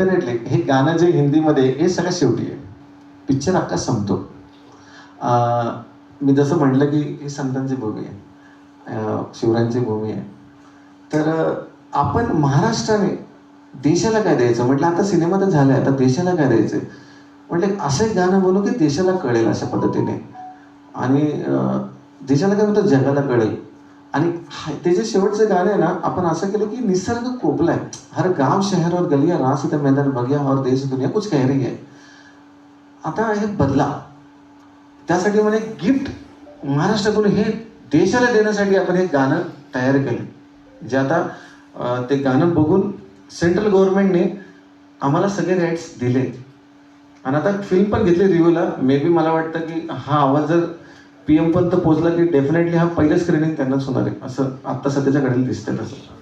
Definitely हे गाणं जे हिंदीमध्ये हे सगळ्यात शेवटी आहे. पिक्चर अख्खा संपतो. मी जसं म्हटलं की ही संतांची भूमी आहे. शिवरांची शिवरायांची भूमी आहे. तर आपण महाराष्ट्राने देशाला काय द्यायचं? म्हटलं आता सिनेमा तर झाला आता देशाला काय द्यायचं? म्हटलं असं एक गाणं बोलू की देशाला कळेल अशा पद्धतीने. आणि देशाला काय म्हणतो जगाला कळेल. आणि त्याचे ते जे शेवटचं गाणं आहे ना आपण असं केलं की निसर्ग कोपलाय. हर गाव शहर और गलिया रास इथं मैदान बघ्या और देश दुनिया कुछ कह रही है. आता हे बदला. त्यासाठी म्हणजे गिफ्ट महाराष्ट्रातून हे देशाला देण्यासाठी आपण हे गाणं तयार केलं. जे आता ते गाणं बघून सेंट्रल गव्हर्नमेंटने आम्हाला सगळे राईट्स दिले आणि आता फिल्म पण घेतली रिव्ह्यूला मे बी मला वाटतं की हा आवाज जर पी एम पर्यंत पोहोचला की डेफिनेटली हा पहिलं स्क्रीनिंग त्यांनाच होणार आहे. असं आत्ता सध्याच्या घडीला दिसतंय तसं.